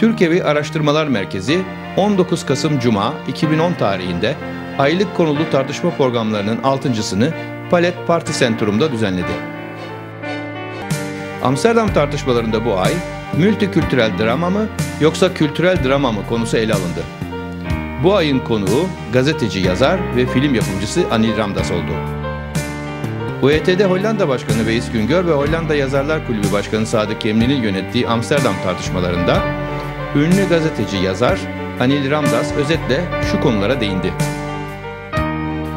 Türkiyevi Araştırmalar Merkezi 19 Kasım Cuma 2010 tarihinde aylık konulu tartışma programlarının altıncısını Palet Parti Centrum'da düzenledi. Amsterdam tartışmalarında bu ay multikültürel drama mı yoksa kültürel drama mı konusu ele alındı. Bu ayın konuğu gazeteci, yazar ve film yapımcısı Anil Ramdas oldu. UET'de Hollanda Başkanı Veys Güngör ve Hollanda Yazarlar Kulübü Başkanı Sadık Kemli'nin yönettiği Amsterdam tartışmalarında ünlü gazeteci, yazar Anil Ramdas özetle şu konulara değindi.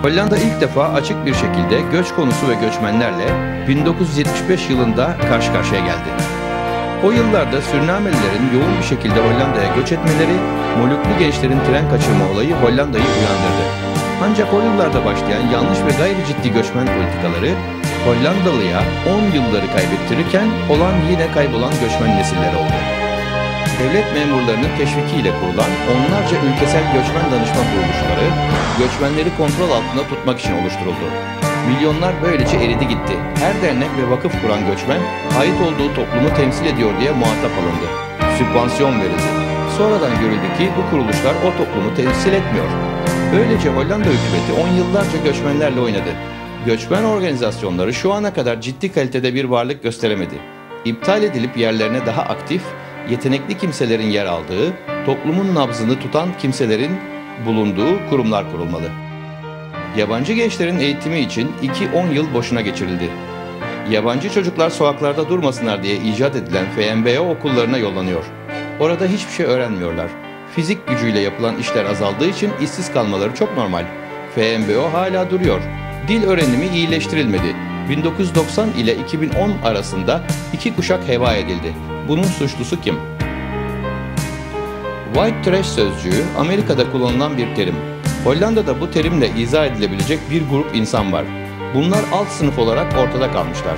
Hollanda ilk defa açık bir şekilde göç konusu ve göçmenlerle 1975 yılında karşı karşıya geldi. O yıllarda Sürnamelilerin yoğun bir şekilde Hollanda'ya göç etmeleri, Moluklu gençlerin tren kaçırma olayı Hollanda'yı uyandırdı. Ancak o yıllarda başlayan yanlış ve gayri ciddi göçmen politikaları Hollandalıya 10 yılları kaybettirirken olan yine kaybolan göçmen nesiller oldu. Devlet memurlarının teşvikiyle kurulan onlarca ülkesel göçmen danışma kuruluşları göçmenleri kontrol altında tutmak için oluşturuldu. Milyonlar böylece eridi gitti. Her dernek ve vakıf kuran göçmen ait olduğu toplumu temsil ediyor diye muhatap alındı. Sübvansiyon verildi. Sonradan görüldü ki bu kuruluşlar o toplumu temsil etmiyor. Böylece Hollanda hükümeti 10 yıllarca göçmenlerle oynadı. Göçmen organizasyonları şu ana kadar ciddi kalitede bir varlık gösteremedi. İptal edilip yerlerine daha aktif, yetenekli kimselerin yer aldığı, toplumun nabzını tutan kimselerin bulunduğu kurumlar kurulmalı. Yabancı gençlerin eğitimi için 2-10 yıl boşuna geçirildi. Yabancı çocuklar sokaklarda durmasınlar diye icat edilen FMBO okullarına yollanıyor. Orada hiçbir şey öğrenmiyorlar. Fizik gücüyle yapılan işler azaldığı için işsiz kalmaları çok normal. FMBO hala duruyor. Dil öğrenimi iyileştirilmedi. 1990 ile 2010 arasında iki kuşak heva edildi. Bunun suçlusu kim? White trash sözcüğü Amerika'da kullanılan bir terim. Hollanda'da bu terimle izah edilebilecek bir grup insan var. Bunlar alt sınıf olarak ortada kalmışlar.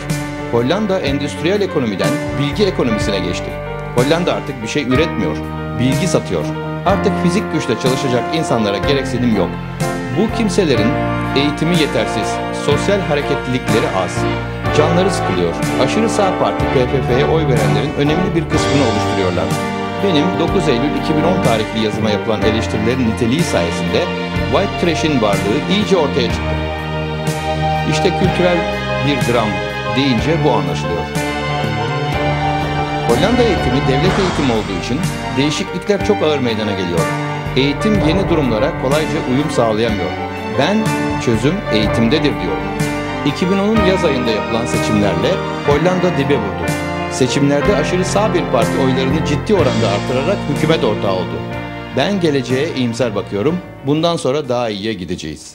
Hollanda endüstriyel ekonomiden bilgi ekonomisine geçti. Hollanda artık bir şey üretmiyor, bilgi satıyor. Artık fizik güçle çalışacak insanlara gereksinim yok. Bu kimselerin eğitimi yetersiz, sosyal hareketlilikleri az, canları sıkılıyor. Aşırı sağ parti PPP'ye oy verenlerin önemli bir kısmını oluşturuyorlar. Benim 9 Eylül 2010 tarihli yazıma yapılan eleştirilerin niteliği sayesinde White Trash'in varlığı iyice ortaya çıktı. İşte kültürel bir dram deyince bu anlaşılıyor. Hollanda eğitimi devlet eğitimi olduğu için değişiklikler çok ağır meydana geliyor. Eğitim yeni durumlara kolayca uyum sağlayamıyor. Ben çözüm eğitimdedir diyorum. 2010'un yaz ayında yapılan seçimlerle Hollanda dibe vurdu. Seçimlerde aşırı sağ bir parti oylarını ciddi oranda artırarak hükümet ortağı oldu. Ben geleceğe iyimser bakıyorum. Bundan sonra daha iyiye gideceğiz.